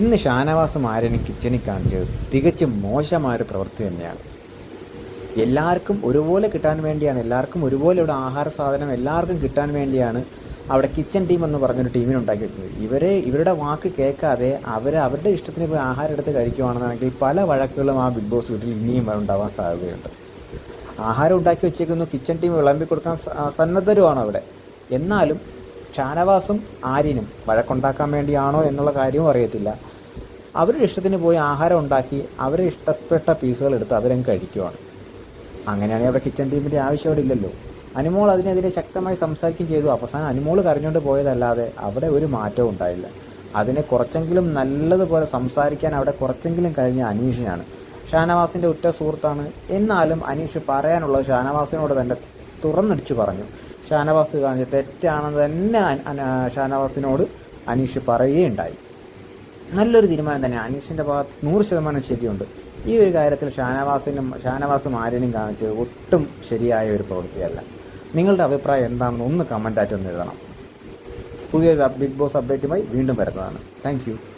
ഇന്ന് ഷാനവാസം ആര്യനും കിച്ചണിൽ കാണിച്ചത് തികച്ചും മോശമായൊരു പ്രവൃത്തി തന്നെയാണ്. എല്ലാവർക്കും ഒരുപോലെ കിട്ടാൻ വേണ്ടിയാണ് എല്ലാവർക്കും ഒരുപോലെ ഇവിടെ ആഹാര സാധനം എല്ലാവർക്കും കിട്ടാൻ വേണ്ടിയാണ് അവിടെ കിച്ചൺ ടീം എന്ന് പറഞ്ഞൊരു ടീമിനെ ഉണ്ടാക്കി വെച്ചത്. ഇവരെ ഇവരുടെ വാക്ക് കേൾക്കാതെ അവർ അവരുടെ ഇഷ്ടത്തിന് പോയി ആഹാരം എടുത്ത് കഴിക്കുവാണെന്നാണെങ്കിൽ പല വഴക്കുകളും ആ ബിഗ് ബോസ് വീട്ടിൽ ഇനിയും ഉണ്ടാവാൻ സാധ്യതയുണ്ട്. ആഹാരം ഉണ്ടാക്കി വെച്ചേക്കുന്നു കിച്ചൺ ടീം വിളമ്പി കൊടുക്കാൻ സന്നദ്ധരുമാണ് അവിടെ. എന്നാലും ഷാനവാസും ആര്യനും വഴക്കുണ്ടാക്കാൻ വേണ്ടിയാണോ എന്നുള്ള കാര്യവും അറിയത്തില്ല. അവരുടെ ഇഷ്ടത്തിന് പോയി ആഹാരം ഉണ്ടാക്കി അവരെ ഇഷ്ടപ്പെട്ട പീസുകൾ എടുത്ത് അവരങ്ങ് കഴിക്കുവാണ്. അങ്ങനെയാണെങ്കിൽ അവിടെ കിച്ചൺ ടീമിന്റെ ആവശ്യം അവിടെ ഇല്ലല്ലോ. അനുമോൾ അതിനെതിരെ ശക്തമായി സംസാരിക്കുകയും ചെയ്തു. അവസാനം അനുമോൾ കരഞ്ഞുകൊണ്ട് പോയതല്ലാതെ അവിടെ ഒരു മാറ്റവും ഉണ്ടായില്ല. അതിനെ കുറച്ചെങ്കിലും നല്ലതുപോലെ സംസാരിക്കാൻ അവിടെ കുറച്ചെങ്കിലും കഴിഞ്ഞ അനീഷിനാണ്. ഷാനവാസിന്റെ ഉറ്റ സുഹൃത്താണ്. എന്നാലും അനീഷ് പറയാനുള്ളത് ഷാനവാസിനോട് തന്നെ തുറന്നടിച്ചു പറഞ്ഞു. ഷാനവാസ് കാണിച്ച തെറ്റാണെന്ന് തന്നെ ഷാനവാസിനോട് അനീഷ് പറയുകയുണ്ടായി. നല്ലൊരു തീരുമാനം തന്നെ. അനീഷിന്റെ ഭാഗത്ത് നൂറ് ശതമാനം ശരിയുണ്ട്. ഈ ഒരു കാര്യത്തിൽ ഷാനവാസിനും ഷാനവാസ് ആര്യനും കാണിച്ചത് ഒട്ടും ശരിയായ ഒരു പ്രവൃത്തിയല്ല. നിങ്ങളുടെ അഭിപ്രായം എന്താണെന്ന് ഒന്ന് കമന്റായിട്ട് ഒന്ന് എഴുതണം. പുതിയൊരു ബിഗ് ബോസ് അപ്ഡേറ്റുമായി വീണ്ടും വരുന്നതാണ്. താങ്ക്